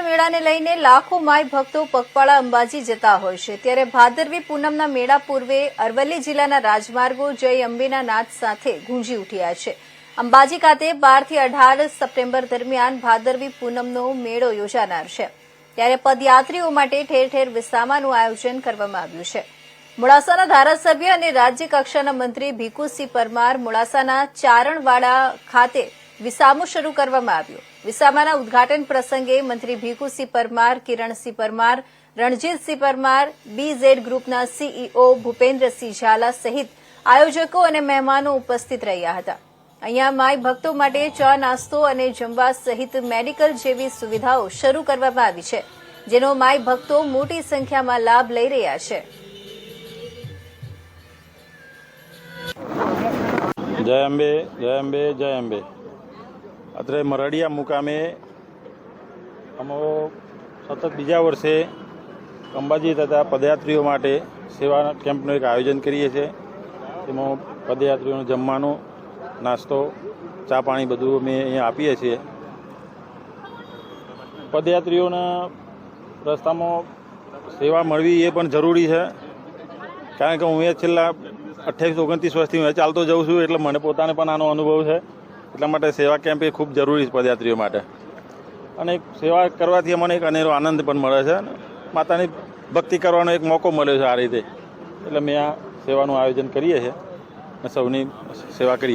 પૂનમના મેળાને લઈને લાખો માય ભક્તો પગપાળા અંબાજી જતા હોય છે. ત્યારે ભાદરવી પૂનમના મેળા પૂર્વે અરવલ્લી જિલ્લાના રાજમાર્ગો જય અંબેના નાદ સાથે ગુંજી ઉઠ્યા છે. અંબાજી ખાતે બારથી અઢાર સપ્ટેમ્બર દરમિયાન ભાદરવી પૂનમનો મેળો યોજાનાર છે. ત્યારે પદયાત્રીઓ માટે ઠેર ઠેર વિસામાનું આયોજન કરવામાં આવ્યું છે. મોડાસાના ધારાસભ્ય અને રાજ્ય કક્ષાના મંત્રી ભીખુસિંહ પરમાર મોડાસાના ચારણવાડા ખાતે વિસામો શરૂ કરવામાં આવ્યો. વિસામાના ઉદઘાટન પ્રસંગે મંત્રી ભીખુસિંહ પરમાર, કિરણસિંહ પરમાર, રણજીતસિંહ પરમાર બીઝેડ ગ્રુપના સીઈઓ ભૂપેન્દ્રસિંહ ઝાલા સહિત આયોજકો અને મહેમાનો ઉપસ્થિત રહ્યા હતા. અહીંયા માય ભક્તો માટે ચા નાસ્તો અને જમવા સહિત મેડિકલ જેવી સુવિધાઓ શરૂ કરવામાં આવી છે, જેનો માય ભક્તો મોટી સંખ્યામાં લાભ લઈ રહ્યા છે. જય અંબે જય અંબે જય અંબે. અત્રે મરડિયા મુકામે અમો સતત બીજા વર્ષે અંબાજી તથા પદયાત્રીઓ માટે સેવા કેમ્પનું એક આયોજન કરીએ છીએ. તેમાં પદયાત્રીઓનું જમવાનું, નાસ્તો, ચા પાણી બધું અમે અહીંયા આપીએ છીએ. પદયાત્રીઓના રસ્તામાં સેવા મળવી એ પણ જરૂરી છે. કારણ કે હું એ છેલ્લા અઠ્યાવીસ, ઓગણત્રીસ વર્ષથી હું ચાલતો જઉં છું એટલે મને પોતાને પણ આનો અનુભવ છે. એટલા માટે સેવા કેમ્પ એ ખૂબ જરૂરી છે પદયાત્રીઓ માટે. અને સેવા કરવાથી મને એક અનેરો આનંદ પણ મળે છે અને માતાની ભક્તિ કરવાનો એક મોકો મળ્યો છે આ રીતે. એટલે મેં આ સેવાનું આયોજન કરીએ છીએ અને સૌની સેવા કરીએ.